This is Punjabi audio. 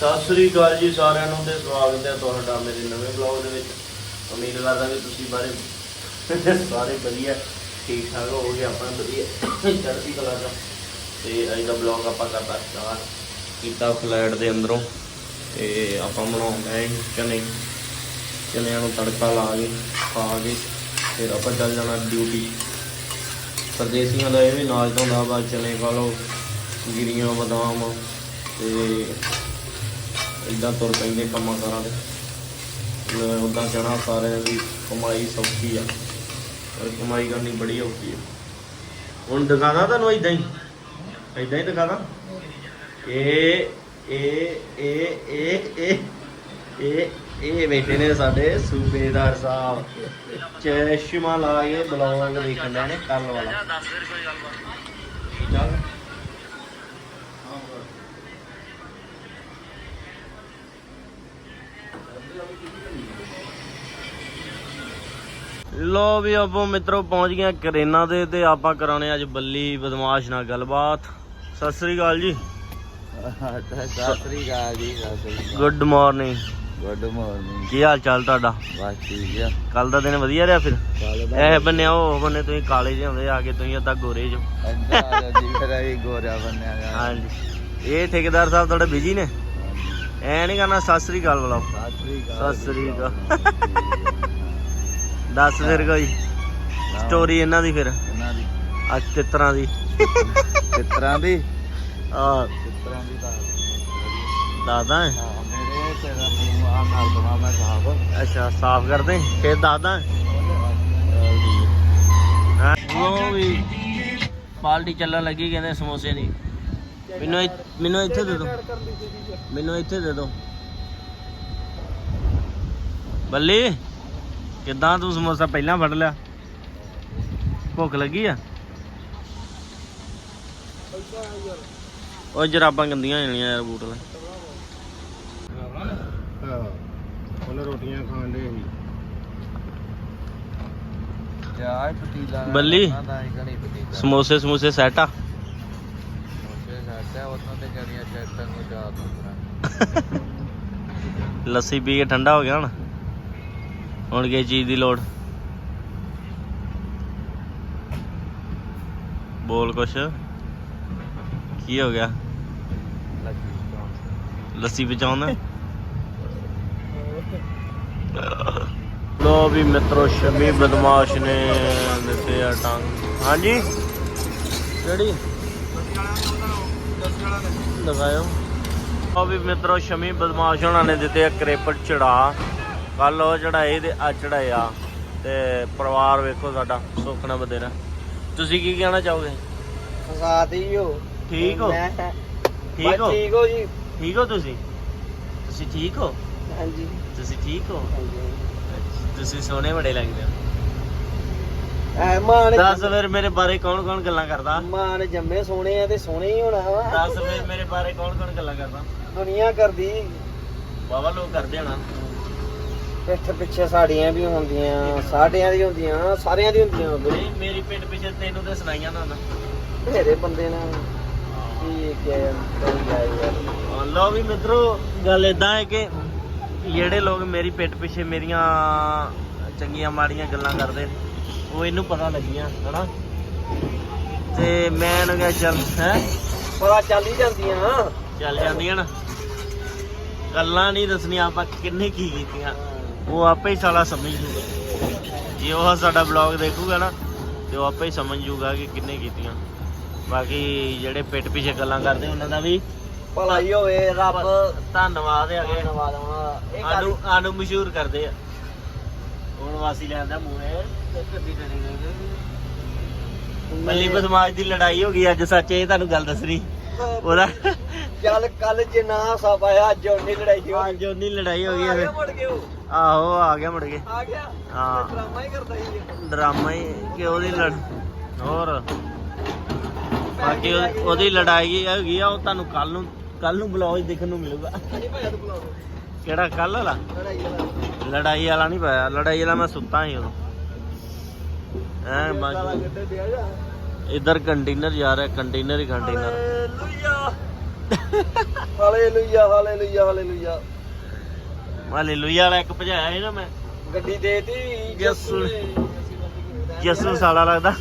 ਸਤਿ ਸ੍ਰੀ ਅਕਾਲ ਜੀ ਸਾਰਿਆਂ ਨੂੰ ਤੇ ਸਵਾਗਤ ਹੈ ਤੁਹਾਡਾ ਮੇਰੇ ਨਵੇਂ ਬਲੌਗ ਦੇ ਵਿੱਚ। ਉਮੀਦ ਕਰਦਾ ਕਿ ਤੁਸੀਂ ਬਾਰੇ ਸਾਰੇ ਵਧੀਆ ਠੀਕ ਠਾਕ ਹੋਗੇ ਆਪਣਾ ਵਧੀਆ ਚੜ੍ਹਦੀ ਕਲਾ ਦਾ ਤੇ ਅੱਜ ਦਾ ਬਲੌਗ ਆਪਾਂ ਕਰਦਾ ਸਟਾਰਟ ਕੀਤਾ ਫਲੈਟ ਦੇ ਅੰਦਰੋਂ। ਤੇ ਆਪਾਂ ਬਣਾਉਂਦੇ ਹਾਂ ਚਨੇ। ਚਨਿਆਂ ਨੂੰ ਤੜਕਾ ਲਾ ਕੇ, ਪਾ ਕੇ, ਫਿਰ ਆਪਾਂ ਚੱਲ ਜਾਣਾ ਡਿਊਟੀ ਪਰਦੇਸੀਆਂ ਦਾ ਇਹ ਵੀ ਨਾਚ ਤੋਂ ਹੁੰਦਾ ਬਾਅਦ ਚਨੇ ਪਾ ਲਓ, ਗਿਰੀਆਂ, ਬਦਾਮ ਤੇ ਇਦਾਂ ਤੁਰ ਪੈਂਦੇ ਕੰਮਾਂ ਕਾਰਾਂ ਦੇ ਉਦਾਂ ਕਹਿਣਾ ਸਾਰਿਆਂ ਦੀ ਕਮਾਈ ਸੌਖੀ ਆ ਪਰ ਕਮਾਈ ਕਰਨੀ ਬੜੀ ਔਖੀ ਆ। ਹੁਣ ਦਿਖਾਦਾ ਤੁਹਾਨੂੰ ਇਦਾਂ ਹੀ? ਇਦਾਂ ਹੀ ਦਿਖਾਦਾ? ਇਹ ਇਹ ਇਹ ਇਹ ਇਹ ਇਹ ਇਹ ਬੈਠੇ ਨੇ ਸਾਡੇ ਸੂਬੇਦਾਰ ਸਾਹਿਬ। ਚਸ਼ਮਾ ਲਾ ਕੇ ਬਲੌਗ ਦੇਖਣ ਦੇ ਨੇ ਕੱਲ ਵਾਲਾ। ਚੱਲ ਲੋ ਵੀ ਆਪੋ ਮਿੱਤਰੋ ਪਹੁੰਚ ਗਏ ਕਰੇਨਾ ਦੇ ਤੇ ਆਪਾਂ ਕਰਾਉਣੇ ਅੱਜ ਬੱਲੀ ਬਦਮਾਸ਼ ਨਾਲ ਗੱਲਬਾਤ। ਸਤਿ ਸ੍ਰੀ ਅਕਾਲ ਜੀ। ਸਤਿ ਸ੍ਰੀ ਅਕਾਲ ਜੀ ਸਤਿ ਸ੍ਰੀ ਅਕਾਲ। ਗੁੱਡ ਮਾਰਨਿੰਗ ਗੁੱਡ ਮਾਰਨਿੰਗ ਕੀ ਹਾਲ ਚਾਲ ਤੁਹਾਡਾ? ਬਸ ਠੀਕ ਆ। ਕੱਲ ਦਾ ਦਿਨ ਵਧੀਆ ਰਿਹਾ ਫਿਰ? ਇਹ ਬੰਨੇ ਉਹ ਬੰਨੇ ਤੁਸੀਂ ਕਾਲੇ ਜਿਹੇ ਹੁੰਦੇ ਆ ਕੇ ਤੁਸੀਂ ਅੱਧਾ ਗੋਰੇ ਜੋ ਅੰਦਾ ਜੀ ਫਿਰ ਇਹ ਗੋਰਾ ਬੰਨਿਆ ਹਾਂਜੀ। ਇਹ ਠੇਕੇਦਾਰ ਸਾਹਿਬ ਤੁਹਾਡੇ ਬਿਜ਼ੀ ਨੇ? ਐ ਨਹੀਂ ਕਰਨਾ ਸਤਿ ਸ੍ਰੀ ਅਕਾਲ ਬੁਲਾਓ ਸਤਿ ਸ੍ਰੀ ਅਕਾਲ ਦੱਸ ਫਿਰ ਕੋਈ। ਸਟੋਰੀ ਇਹਨਾਂ ਦੀ ਫਿਰ। ਇਹਨਾਂ ਦੀ। ਅੱਜ ਤਿੱਤਰਾਂ ਦੀ। ਕਿਤਰਾਂ ਦੀ? ਆ। ਕਿਤਰਾਂ ਦੀ ਤਾਂ ਦਾਦਾ ਮੇਰੇ ਤੇਰਾ ਮੂੰਹ ਆ ਨਾਲ ਦਵਾ ਮੈਂ ਸਾਫ਼। ਅੱਛਾ ਸਾਫ਼ ਕਰਦੇ। ਫਿਰ ਦਾਦਾ ਹਾਂ। ਉਹ ਵੀ ਪਾਲਟੀ ਚੱਲਣ ਲੱਗੀ ਕਹਿੰਦੇ ਸਮੋਸੇ ਦੀ। ਮੈਨੂੰ ਇ- ਮੈਨੂੰ ਇੱਥੇ ਦੇ ਦਿਓ ਮੈਨੂੰ ਇੱਥੇ ਦੇ ਦਿਓ ਬੱਲੀ ਕਿੱਦਾਂ ਤੂੰ ਸਮੋਸਾ ਪਹਿਲਾਂ ਫੜ ਲਿਆ? ਭੁੱਖ ਲੱਗੀ ਆ? ਉਹ ਜਰਾਬਾਂ ਗੰਦੀਆਂ ਹੋ ਜਾਣੀਆਂ ਯਾਰ ਬੂਟ ਲੈ। ਉਹਨੇ ਰੋਟੀਆਂ ਖਾਣ ਦੇ ਸੀ। ਚਾਹ ਪਤੀਲਾ ਬੱਲੀ। ਸਮੋਸੇ ਸਮੋਸੇ ਸੈਟ ਆ। ਸਮੋਸੇ ਸਾਡਾ ਉਹਨਾਂ ਤੇ ਕਣੀਆਂ ਚੈਟਾਂ ਨੂੰ ਜਾ ਦੂੰਗਾ ਲੱਸੀ ਪੀ ਕੇ ਠੰਡਾ ਹੋ ਗਿਆ ਹੁਣ? ਹੁਣ ਕੀ ਚੀਜ਼ ਦੀ ਲੋੜ? ਬੋਲ ਕੁਛ। ਕੀ ਹੋ ਗਿਆ? ਲੱਸੀ ਪਚਾਉਂਦਾ ਲੋ ਵੀ ਮਿੱਤਰੋ ਸ਼ਮੀ ਬਦਮਾਸ਼ ਨੇ ਦਿੱਤੇ ਆ ਟੰਗ। ਹਾਂਜੀ? ਕਿਹੜੀ? ਲਗਾਇਓ। ਉਹ ਵੀ ਮਿੱਤਰੋ ਸ਼ਮੀ ਬਦਮਾਸ਼ ਹੋਣਾ ਨੇ ਦਿੱਤੇ ਆ ਕਰੇਪਟ ਚੜਾ। ਕੱਲ ਉਹ ਚੜਾਏ ਤੇ ਆ ਚੜਾਏ ਆ ਤੇ ਪਰਿਵਾਰ ਵੇਖੋ ਸਾਡਾ ਸੁਖਣਾ ਬਦੇਰਾ ਤੁਸੀਂ ਕੀ ਕਹਿਣਾ ਚਾਹੋਗੇ? ਫਸਾ ਦਿਓ ਠੀਕ ਹੋ? ਮੈਂ- ਠੀਕ ਹੋ? ਠੀਕ ਹੋ ਜੀ। ਠੀਕ ਹੋ ਤੁਸੀਂ? ਤੁਸੀਂ ਠੀਕ ਹੋ? ਹਾਂਜੀ। ਤੁਸੀਂ ਠੀਕ ਹੋ? ਤੁਸੀਂ ਸੋਹਣੇ ਬੜੇ ਲੱਗਦੇ ਹੋ। ਐ ਮਾਨ ਦੱਸ ਫਿਰ ਮੇਰੇ ਬਾਰੇ ਕੌਣ ਕੌਣ ਗੱਲਾਂ ਕਰਦਾ? ਮਾਨ ਜੰਮੇ ਸੋਹਣੇ ਆ ਤੇ ਸੋਹਣੇ ਹੀ ਹੋਣਾ ਵਾ। ਦੱਸ ਫਿਰ ਮੇਰੇ ਬਾਰੇ ਕੌਣ ਕੌਣ ਗੱਲਾਂ ਕਰਦਾ? ਦੁਨੀਆ ਕਰਦੀ। ਬਾਬਾ ਲੋਕ ਕਰਦੇ ਹਣਾ। ਪਿੱਠ ਪਿੱਛੇ ਸਾਡੀਆਂ ਵੀ ਹੁੰਦੀਆਂ ਸਾਡਿਆਂ ਦੀ ਹੁੰਦੀਆਂ ਸਾਰਿਆਂ ਦੀ ਹੁੰਦੀਆਂ ਨਹੀਂ ਮੇਰੀ ਪਿੱਠ ਪਿੱਛੇ ਤੈਨੂੰ ਤੇ ਸੁਣਾਈਆਂ ਨਾ ਨਾ। ਮੇਰੇ ਬੰਦੇ ਨਾਲ। ਕੀ ਕਿਹਾ ਯਾਰ ਲੋ ਵੀ ਮਿੱਤਰੋ ਗੱਲ ਇਦਾਂ ਹੈ ਕਿ ਜਿਹੜੇ ਲੋਕ ਮੇਰੀ ਪਿੱਠ ਪਿੱਛੇ ਮੇਰੀਆਂ ਚੰਗੀਆਂ ਮਾੜੀਆਂ ਗੱਲਾਂ ਕਰਦੇ ਉਹ ਇਹਨੂੰ ਪਤਾ ਲੱਗੀਆਂ ਹਨਾ? ਤੇ ਮੈਂ ਇਹਨੂੰ ਕਿਹਾ ਚੱਲ ਹੈ? ਪਤਾ ਚੱਲ ਹੀ ਜਾਂਦੀਆਂ ਚੱਲ ਜਾਂਦੀਆਂ ਨਾ। ਗੱਲਾਂ ਨਹੀਂ ਦੱਸਣੀਆਂ ਆਪਾਂ ਕਿੰਨੇ ਕੀ ਕੀਤੀਆਂ। ਉਹ ਆਪੇ ਹੀ ਸਾਲਾ ਸਮਝ ਜੂਗਾ। ਜੇ ਉਹ ਸਾਡਾ ਬਲੌਗ ਦੇਖੂਗਾ ਨਾ ਤੇ ਉਹ ਆਪੇ ਹੀ ਸਮਝ ਜੂਗਾ ਕਿ ਕਿੰਨੇ ਕੀਤੀਆਂ। ਬਾਕੀ ਜਿਹੜੇ ਪਿੱਠ ਪਿੱਛੇ ਗੱਲਾਂ ਕਰਦੇ ਉਹਨਾਂ ਦਾ ਵੀ ਭਲਾਈ ਹੋਵੇ ਰੱਬ ਧੰਨਵਾਦ ਹੈ ਧੰਨਵਾਦ ਉਹਨਾਂ ਦਾ ਇਹ ਗੱਲ ਆਨੂੰ ਆਨੂੰ ਮਸ਼ਹੂਰ ਕਰਦੇ ਆ। ਹੁਣ ਵਾਸੀ ਲੈਂਦਾ ਮੂਹੇ ਤੇ ਕੱਦੀ ਮੱਲੀ ਬਦਮਾਸ਼ ਦੀ ਲੜਾਈ ਹੋ ਗਈ ਅੱਜ ਸੱਚ ਇਹ ਤੁਹਾਨੂੰ ਗੱਲ ਦੱਸਣੀ। ਉਹਦਾ ਚੱਲ ਕੱਲ ਜੇ ਨਾ ਸਭ ਆਇਆ ਅੱਜ ਉਹਨੇ ਲੜਾਈ ਹੋਈ ਅੱਜ ਉਹਨੀ ਲੜਾਈ ਹੋ ਗਈ ਆ ਹੈ। ਗਿਆ ਮੁੜ ਕੇ ਉਹ। ਆਹੋ ਆ ਗਿਆ ਮੁੜ ਕੇ। ਆ ਗਿਆ? ਹਾਂ। ਡਰਾਮਾ ਹੀ ਕਰਦਾ ਸੀ ਇਹ। ਡਰਾਮਾ ਹੀ ਕਿ ਉਹਦੀ ਲੜ ਹੋਰ। ਬਾਕੀ ਉਹ- ਉਹਦੀ ਲੜਾਈ ਹੈਗੀ ਆ ਉਹ ਤੁਹਾਨੂੰ ਕੱਲ ਨੂੰ ਕੱਲ ਨੂੰ ਬਲੌਗ ਦੇਖਣ ਨੂੰ ਮਿਲੂਗਾ। ਹਾਂਜੀ ਭਾਇਆ ਤੂੰ ਬੁਲਾਓ ਕਿਹੜਾ ਕੱਲ ਵਾਲਾ? ਲੜਾਈ ਵਾਲਾ ਨਹੀਂ ਪਾਇਆ। ਲੜਾਈ ਵਾਲਾ ਮੈਂ ਸੁੱਤਾ ਸੀ ਉਦੋਂ। ਐ ਬਾਕੀ ਇਧਰ ਕੰਟੇਨਰ ਜਾ ਰਿਹਾ ਕੰਟੇਨਰ ਹੀ container. Hallelujah. Hallelujah hallelujah hallelujah. ਵਾਲਾ ਇੱਕ ਭਜਾਇਆ ਸੀ ਨਾ ਮੈਂ। ਗੱਡੀ ਦੇਤੀ ਯਸੂ ਯਸੂ ਸਾਲਾ ਲੱਗਦਾ।